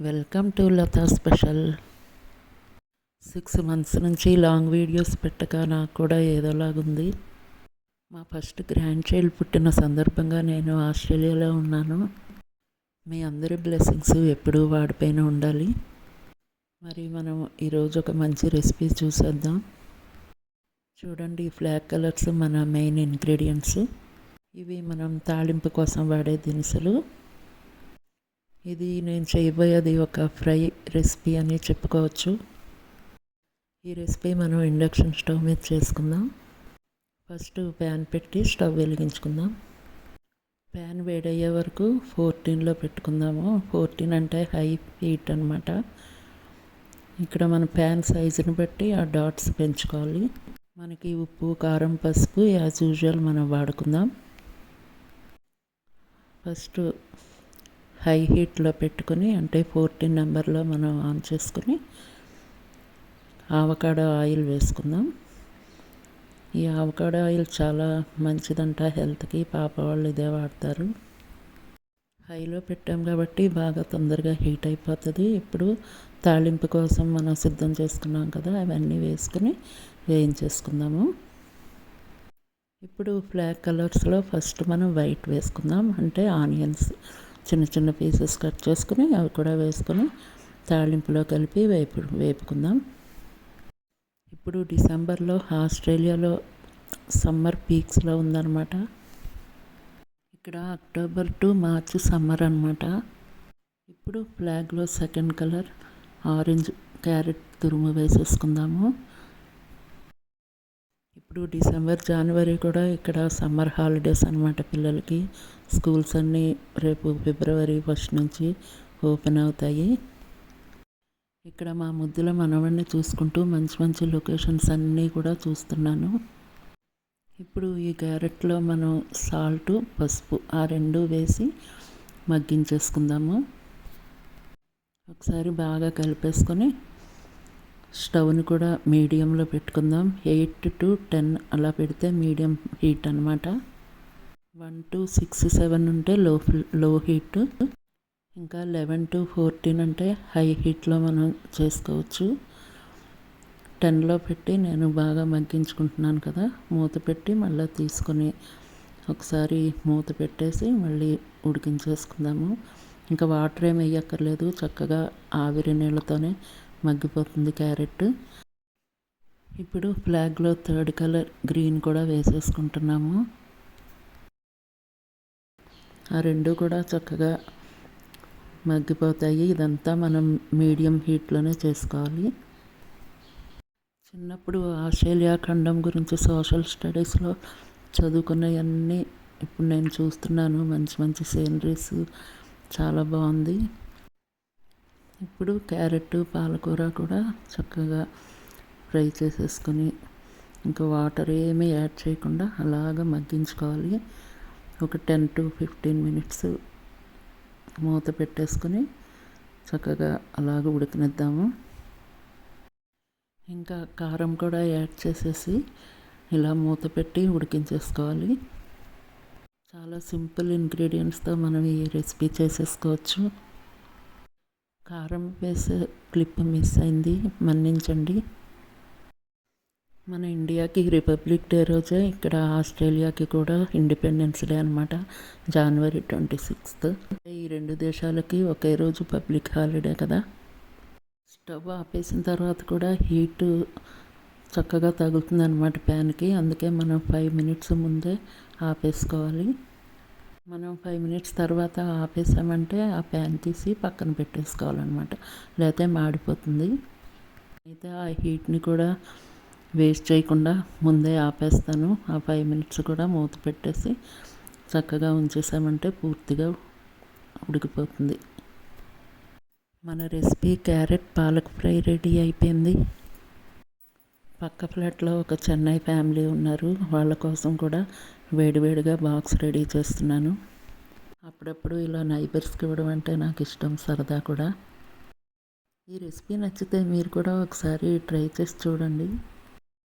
Welcome to Latha special six months నుంచి long videos పెట్టక నాకు కూడా ఏదోలాగుంది మా ఫస్ట్ గ్రాండ్ చైల్డ్ పుట్టిన సందర్భంగా నేను ఆస్ట్రేలియాలో ఉన్నాను. మీ అందరి బ్లెస్సింగ్స్ ఎప్పుడూ వాడిపైన ఉండాలి. మరి మనం ఈరోజు ఒక మంచి రెసిపీ చూసేద్దాం. చూడండి ఈ ఫ్లాగ్ కలర్స్ మన మెయిన్ ఇంగ్రీడియంట్స్ ఇవి మనం తాళింపు కోసం వాడే దినుసులు. ఇది నేను చేయబోయేది ఒక ఫ్రై రెసిపీ అని చెప్పుకోవచ్చు. ఈ రెసిపీ మనం ఇండక్షన్ స్టవ్ మీద చేసుకుందాం. ఫస్ట్ ప్యాన్ పెట్టి స్టవ్ వెలిగించుకుందాం. ప్యాన్ వేడయ్యే వరకు ఫోర్టీన్లో పెట్టుకుందాము. ఫోర్టీన్ అంటే హై హీట్ అనమాట ఇక్కడ మన ప్యాన్ సైజుని బట్టి ఆ డాట్స్ పెంచుకోవాలి. మనకి ఉప్పు కారం పసుపు యాజ్ యూజువల్ మనం వాడుకుందాం. ఫస్ట్ హై హీట్లో పెట్టుకుని అంటే ఫోర్టీన్ నెంబర్లో మనం ఆన్ చేసుకుని ఆవకాడో ఆయిల్ వేసుకుందాం. ఈ ఆవకాడో ఆయిల్ చాలా మంచిదంట హెల్త్కి పాప వాళ్ళు ఇదే వాడతారు. హైలో పెట్టాం కాబట్టి బాగా తొందరగా హీట్ అయిపోతుంది. ఇప్పుడు తాళింపు కోసం మనం సిద్ధం చేసుకున్నాం కదా అవన్నీ వేసుకుని వేయించేసుకుందాము. ఇప్పుడు బ్లాక్ కలర్స్లో ఫస్ట్ మనం వైట్ వేసుకుందాం అంటే ఆనియన్స్. చిన్న చిన్న పీసెస్ కట్ చేసుకుని అవి కూడా వేసుకొని తాళింపులో కలిపి వేపు వేపుకుందాం. ఇప్పుడు డిసెంబర్లో ఆస్ట్రేలియాలో సమ్మర్ పీక్స్లో ఉందన్నమాట. ఇక్కడ అక్టోబర్ టు మార్చ్ సమ్మర్ అనమాట ఇప్పుడు ఫ్లాగ్లో సెకండ్ కలర్ ఆరెంజ్ క్యారెట్ తురుము వేసేసుకుందాము. ఇప్పుడు డిసెంబర్ జనవరి కూడా ఇక్కడ సమ్మర్ హాలిడేస్ అనమాట పిల్లలకి. స్కూల్స్ అన్నీ రేపు ఫిబ్రవరి ఫస్ట్ నుంచి ఓపెన్ అవుతాయి. ఇక్కడ మా ముద్దుల మనవడిని చూసుకుంటూ మంచి మంచి లొకేషన్స్ అన్నీ కూడా చూస్తున్నాను. ఇప్పుడు ఈ క్యారెట్లో మనం సాల్ట్ పసుపు ఆ రెండు వేసి మగ్గించేసుకుందాము. ఒకసారి బాగా కలిపేసుకొని స్టవ్ని కూడా మీడియంలో పెట్టుకుందాం. ఎయిట్ టు టెన్ అలా పెడితే మీడియం హీట్ అనమాట వన్ టు సిక్స్ సెవెన్ ఉంటే లో లో హీట్. ఇంకా లెవెన్ టు ఫోర్టీన్ అంటే హై హీట్లో మనం చేసుకోవచ్చు. టెన్లో పెట్టి నేను బాగా మగ్గించుకుంటున్నాను కదా. మూత పెట్టి మళ్ళీ తీసుకొని ఒకసారి మూత పెట్టేసి మళ్ళీ ఉడికించేసుకుందాము. ఇంకా వాటర్ ఏమి వేయక్కర్లేదు చక్కగా ఆవిరి నీళ్ళతోనే మగ్గిపోతుంది క్యారెట్. ఇప్పుడు ఫ్లాగ్లో థర్డ్ కలర్ గ్రీన్ కూడా వేసేసుకుంటున్నాము. ఆ రెండు కూడా చక్కగా మగ్గిపోతాయి. ఇదంతా మనం మీడియం హీట్లోనే చేసుకోవాలి. చిన్నప్పుడు ఆస్ట్రేలియా ఖండం గురించి సోషల్ స్టడీస్లో చదువుకున్నవన్నీ ఇప్పుడు నేను చూస్తున్నాను. మంచి మంచి సీనరీస్ చాలా బాగుంది. ఇప్పుడు క్యారెట్ పాలకూర కూడా చక్కగా ఫ్రై చేసేసుకొని ఇంకా వాటర్ ఏమీ యాడ్ చేయకుండా అలాగ మగ్గించుకోవాలి. ఒక టెన్ టు ఫిఫ్టీన్ మినిట్స్ మూత పెట్టేసుకొని చక్కగా అలాగ ఉడకనిద్దాము. ఇంకా కారం కూడా యాడ్ చేసేసి ఇలా మూత పెట్టి ఉడికించేసుకోవాలి. చాలా సింపుల్ ఇంగ్రీడియంట్స్తో మనం ఈ రెసిపీ చేసేసుకోవచ్చు. కారం వేసే క్లిప్ మిస్ అయింది. మన్నించండి. మన ఇండియాకి రిపబ్లిక్ డే రోజే ఇక్కడ ఆస్ట్రేలియాకి కూడా ఇండిపెండెన్స్ డే అనమాట జనవరి ట్వంటీ సిక్స్త్. ఈ రెండు దేశాలకి ఒకే రోజు పబ్లిక్ హాలిడే కదా. స్టవ్ ఆపేసిన తర్వాత కూడా హీట్ చక్కగా తగులుతుంది అనమాట ప్యాన్కి. అందుకే మనం ఫైవ్ మినిట్స్ ముందే ఆపేసుకోవాలి. మనం ఫైవ్ మినిట్స్ తర్వాత ఆపేసామంటే ఆ ప్యాన్ తీసి పక్కన పెట్టేసుకోవాలన్నమాట. లేకపోతే మాడిపోతుంది. అయితే ఆ హీట్ని కూడా వేస్ట్ చేయకుండా ముందే ఆపేస్తాను. ఆ ఫైవ్ మినిట్స్ కూడా మూత పెట్టేసి చక్కగా ఉంచేసామంటే పూర్తిగా ఉడికిపోతుంది. మన recipe carrot palak fry ready అయిపోయింది. పక్క ఫ్లాట్లో ఒక చెన్నై ఫ్యామిలీ ఉన్నారు. వాళ్ళ కోసం కూడా వేడివేడిగా బాక్స్ రెడీ చేస్తున్నాను. అప్పుడప్పుడు ఇలా నైబర్స్కి ఇవ్వడం అంటే నాకు ఇష్టం సరదా కూడా. ఈ రెసిపీ నచ్చితే మీరు కూడా ఒకసారి ట్రై చేసి చూడండి.